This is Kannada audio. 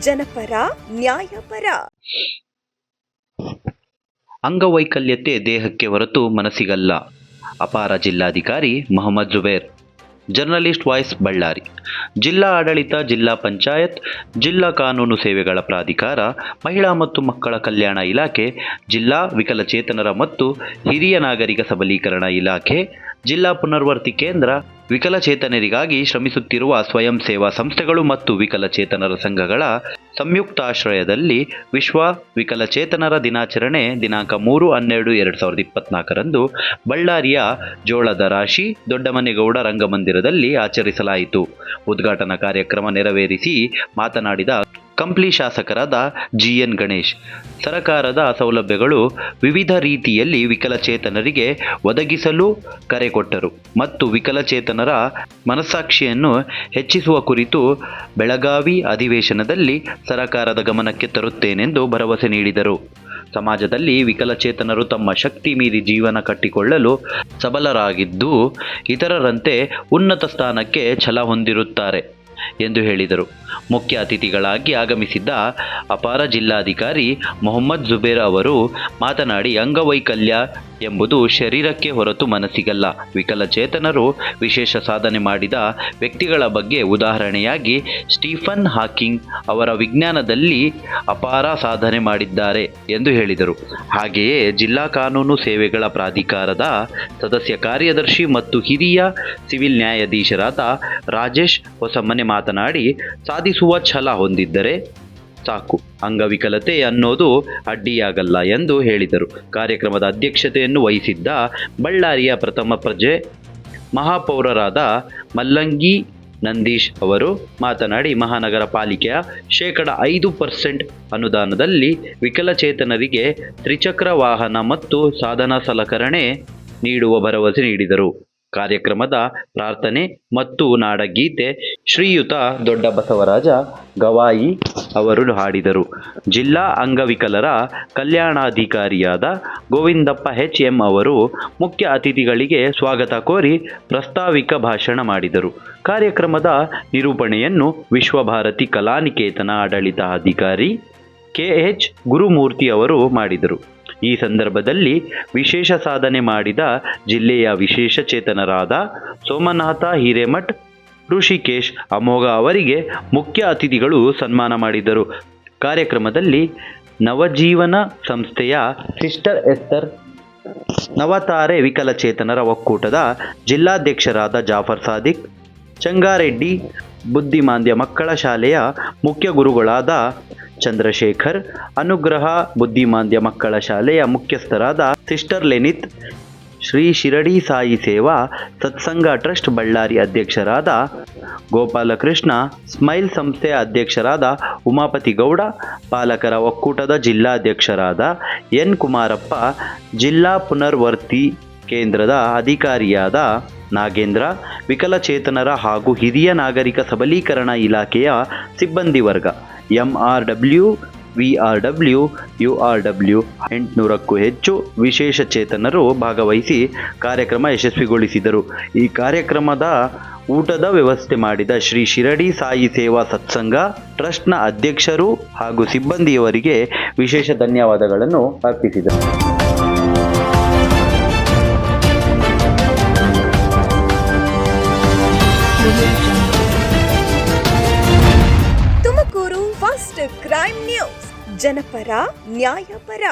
ಜನಪರ, ನ್ಯಾಯಪರ. ಅಂಗವೈಕಲ್ಯತೆ ದೇಹಕ್ಕೆ ಹೊರತು ಮನಸ್ಸಿಗಲ್ಲ. ಅಪಾರ ಜಿಲ್ಲಾಧಿಕಾರಿ Mohammed Zubair. Journalist voice Ballari. ಜಿಲ್ಲಾ ಆಡಳಿತ, ಜಿಲ್ಲಾ ಪಂಚಾಯತ್, ಜಿಲ್ಲಾ ಕಾನೂನು ಸೇವೆಗಳ ಪ್ರಾಧಿಕಾರ, ಮಹಿಳಾ ಮತ್ತು ಮಕ್ಕಳ ಕಲ್ಯಾಣ ಇಲಾಖೆ, ಜಿಲ್ಲಾ ವಿಕಲಚೇತನರ ಮತ್ತು ಹಿರಿಯ ನಾಗರಿಕ ಸಬಲೀಕರಣ ಇಲಾಖೆ, ಜಿಲ್ಲಾ ಪುನರ್ವರ್ತಿ ಕೇಂದ್ರ ವಿಕಲಚೇತನರಿಗಾಗಿ ಶ್ರಮಿಸುತ್ತಿರುವ ಸ್ವಯಂ ಸೇವಾ ಸಂಸ್ಥೆಗಳು ಮತ್ತು ವಿಕಲಚೇತನರ ಸಂಘಗಳ ಸಂಯುಕ್ತಾಶ್ರಯದಲ್ಲಿ ವಿಶ್ವ ವಿಕಲಚೇತನರ ದಿನಾಚರಣೆ ದಿನಾಂಕ ಮೂರು, ಹನ್ನೆರಡು, ಎರಡು ಸಾವಿರದ ಇಪ್ಪತ್ನಾಲ್ಕರಂದು ಬಳ್ಳಾರಿಯ ಜೋಳದ ರಾಶಿ ದೊಡ್ಡಮನೆಗೌಡ ರಂಗಮಂದಿರದಲ್ಲಿ ಆಚರಿಸಲಾಯಿತು. ಉದ್ಘಾಟನಾ ಕಾರ್ಯಕ್ರಮ ನೆರವೇರಿಸಿ ಮಾತನಾಡಿದ ಕಂಪ್ಲಿ ಶಾಸಕರಾದ ಜಿ ಎನ್ ಗಣೇಶ್. ಸರಕಾರದ ಸೌಲಭ್ಯಗಳು ವಿವಿಧ ರೀತಿಯಲ್ಲಿ ವಿಕಲಚೇತನರಿಗೆ ಒದಗಿಸಲು ಕರೆ ಕೊಟ್ಟರು ಮತ್ತು ವಿಕಲಚೇತನರ ಮನಸ್ಸಾಕ್ಷಿಯನ್ನು ಹೆಚ್ಚಿಸುವ ಕುರಿತು ಬೆಳಗಾವಿ ಅಧಿವೇಶನದಲ್ಲಿ ಸರಕಾರದ ಗಮನಕ್ಕೆ ತರುತ್ತೇನೆಂದು ಭರವಸೆ ನೀಡಿದರು. ಸಮಾಜದಲ್ಲಿ ವಿಕಲಚೇತನರು ತಮ್ಮ ಶಕ್ತಿ ಮೀರಿ ಜೀವನ ಕಟ್ಟಿಕೊಳ್ಳಲು ಸಬಲರಾಗಿದ್ದು, ಇತರರಂತೆ ಉನ್ನತ ಸ್ಥಾನಕ್ಕೆ ಛಲ ಹೊಂದಿರುತ್ತಾರೆ. ಎಂದು ಹೇಳಿದರು. ಮುಖ್ಯ ಅತಿಥಿಗಳಾಗಿ ಆಗಮಿಸಿದ್ದ ಅಪಾರ ಜಿಲ್ಲಾಧಿಕಾರಿ ಮೊಹಮ್ಮದ್ ಜುಬೇರ್ ಅವರು ಮಾತನಾಡಿ ಅಂಗವೈಕಲ್ಯ ಎಂಬುದು ಶರೀರಕ್ಕೆ ಹೊರತು ಮನಸ್ಸಿಗಲ್ಲ. ವಿಕಲಚೇತನರು ವಿಶೇಷ ಸಾಧನೆ ಮಾಡಿದ ವ್ಯಕ್ತಿಗಳ ಬಗ್ಗೆ ಉದಾಹರಣೆಯಾಗಿ ಸ್ಟೀಫನ್ ಹಾಕಿಂಗ್ ಅವರ ವಿಜ್ಞಾನದಲ್ಲಿ ಅಪಾರ ಸಾಧನೆ ಮಾಡಿದ್ದಾರೆ ಎಂದು ಹೇಳಿದರು. ಹಾಗೆಯೇ ಜಿಲ್ಲಾ ಕಾನೂನು ಸೇವೆಗಳ ಪ್ರಾಧಿಕಾರದ ಸದಸ್ಯ ಕಾರ್ಯದರ್ಶಿ ಮತ್ತು ಹಿರಿಯ ಸಿವಿಲ್ ನ್ಯಾಯಾಧೀಶರಾದ ರಾಜೇಶ್ ಹೊಸಮನೆ ಮಾತನಾಡಿ, ಸಾಧಿಸುವ ಛಲ ಹೊಂದಿದ್ದರೆ ಸಾಕು. ಅಂಗವಿಕಲತೆ ಅನ್ನೋದು ಅಡ್ಡಿಯಾಗಲ್ಲ ಎಂದು ಹೇಳಿದರು. ಕಾರ್ಯಕ್ರಮದ ಅಧ್ಯಕ್ಷತೆಯನ್ನು ವಹಿಸಿದ್ದ ಬಳ್ಳಾರಿಯ ಪ್ರಥಮ ಪ್ರಜೆ ಮಹಾಪೌರರಾದ ಮಲ್ಲಂಗಿ ನಂದೀಶ್ ಅವರು ಮಾತನಾಡಿ, ಮಹಾನಗರ ಪಾಲಿಕೆಯ ಶೇಕಡ ಐದು ಪರ್ಸೆಂಟ್ ಅನುದಾನದಲ್ಲಿ ವಿಕಲಚೇತನರಿಗೆ ತ್ರಿಚಕ್ರ ವಾಹನ ಮತ್ತು ಸಾಧನ ಸಲಕರಣೆ ನೀಡುವ ಭರವಸೆ ನೀಡಿದರು. ಕಾರ್ಯಕ್ರಮದ ಪ್ರಾರ್ಥನೆ ಮತ್ತು ನಾಡಗೀತೆ ಶ್ರೀಯುತ ದೊಡ್ಡ ಬಸವರಾಜ ಗವಾಯಿ ಅವರು ಹಾಡಿದರು. ಜಿಲ್ಲಾ ಅಂಗವಿಕಲರ ಕಲ್ಯಾಣಾಧಿಕಾರಿಯಾದ ಗೋವಿಂದಪ್ಪ ಎಚ್ ಎಂ ಅವರು ಮುಖ್ಯ ಅತಿಥಿಗಳಿಗೆ ಸ್ವಾಗತ ಕೋರಿ ಪ್ರಸ್ತಾವಿಕ ಭಾಷಣ ಮಾಡಿದರು. ಕಾರ್ಯಕ್ರಮದ ನಿರೂಪಣೆಯನ್ನು ವಿಶ್ವಭಾರತಿ ಕಲಾನಿಕೇತನ ಆಡಳಿತಾಧಿಕಾರಿ ಕೆ ಎಚ್ ಗುರುಮೂರ್ತಿ ಅವರು ಮಾಡಿದರು. ಈ ಸಂದರ್ಭದಲ್ಲಿ ವಿಶೇಷ ಸಾಧನೆ ಮಾಡಿದ ಜಿಲ್ಲೆಯ ವಿಶೇಷ ಚೇತನರಾದ ಸೋಮನಾಥ ಹಿರೇಮಠ್ ಋಷಿಕೇಶ್ ಅಮೋಘ ಅವರಿಗೆ ಮುಖ್ಯ ಅತಿಥಿಗಳು ಸನ್ಮಾನ ಮಾಡಿದರು. ಕಾರ್ಯಕ್ರಮದಲ್ಲಿ ನವಜೀವನ ಸಂಸ್ಥೆಯ ಸಿಸ್ಟರ್ ಎಸ್ತರ್, ನವತಾರೆ ವಿಕಲಚೇತನರ ಒಕ್ಕೂಟದ ಜಿಲ್ಲಾಧ್ಯಕ್ಷರಾದ ಜಾಫರ್ ಸಾದಿಕ್, ಚಂಗಾರೆಡ್ಡಿ ಬುದ್ಧಿಮಾಂದ್ಯ ಮಕ್ಕಳ ಶಾಲೆಯ ಮುಖ್ಯ ಗುರುಗಳಾದ ಚಂದ್ರಶೇಖರ್, ಅನುಗ್ರಹ ಬುದ್ಧಿಮಾಂದ್ಯ ಮಕ್ಕಳ ಶಾಲೆಯ ಮುಖ್ಯಸ್ಥರಾದ ಸಿಸ್ಟರ್ ಲೆನಿತ್ ಶ್ರೀ ಶಿರಡಿ ಸಾಯಿ ಸೇವಾ ಸತ್ಸಂಗ ಟ್ರಸ್ಟ್ ಬಳ್ಳಾರಿ ಅಧ್ಯಕ್ಷರಾದ ಗೋಪಾಲಕೃಷ್ಣ, ಸ್ಮೈಲ್ ಸಂಸ್ಥೆಯ ಅಧ್ಯಕ್ಷರಾದ ಉಮಾಪತಿ ಗೌಡ, ಪಾಲಕರ ಒಕ್ಕೂಟದ ಜಿಲ್ಲಾಧ್ಯಕ್ಷರಾದ ಎನ್ ಕುಮಾರಪ್ಪ, ಜಿಲ್ಲಾ ಪುನರ್ವರ್ತಿ ಕೇಂದ್ರದ ಅಧಿಕಾರಿಯಾದ ನಾಗೇಂದ್ರ, ವಿಕಲಚೇತನರ ಹಾಗೂ ಹಿರಿಯ ನಾಗರಿಕ ಸಬಲೀಕರಣ ಇಲಾಖೆಯ ಸಿಬ್ಬಂದಿ ವರ್ಗ MR W V R W U R W ಎಂಟುನೂರಕ್ಕೂ ಹೆಚ್ಚು ವಿಶೇಷ ಚೇತನರು ಭಾಗವಹಿಸಿ ಕಾರ್ಯಕ್ರಮ ಯಶಸ್ವಿಗೊಳಿಸಿದರು. ಈ ಕಾರ್ಯಕ್ರಮದ ಊಟದ ವ್ಯವಸ್ಥೆ ಮಾಡಿದ ಶ್ರೀ ಶಿರಡಿ ಸಾಯಿ ಸೇವಾ ಸತ್ಸಂಗ, ಟ್ರಸ್ಟ್ನ ಅಧ್ಯಕ್ಷರು ಹಾಗೂ ಸಿಬ್ಬಂದಿಯವರಿಗೆ ವಿಶೇಷ ಧನ್ಯವಾದಗಳನ್ನು ಅರ್ಪಿಸಿದರು. Tumakuru first crime news. ಜನಪರ ನ್ಯಾಯಪರ.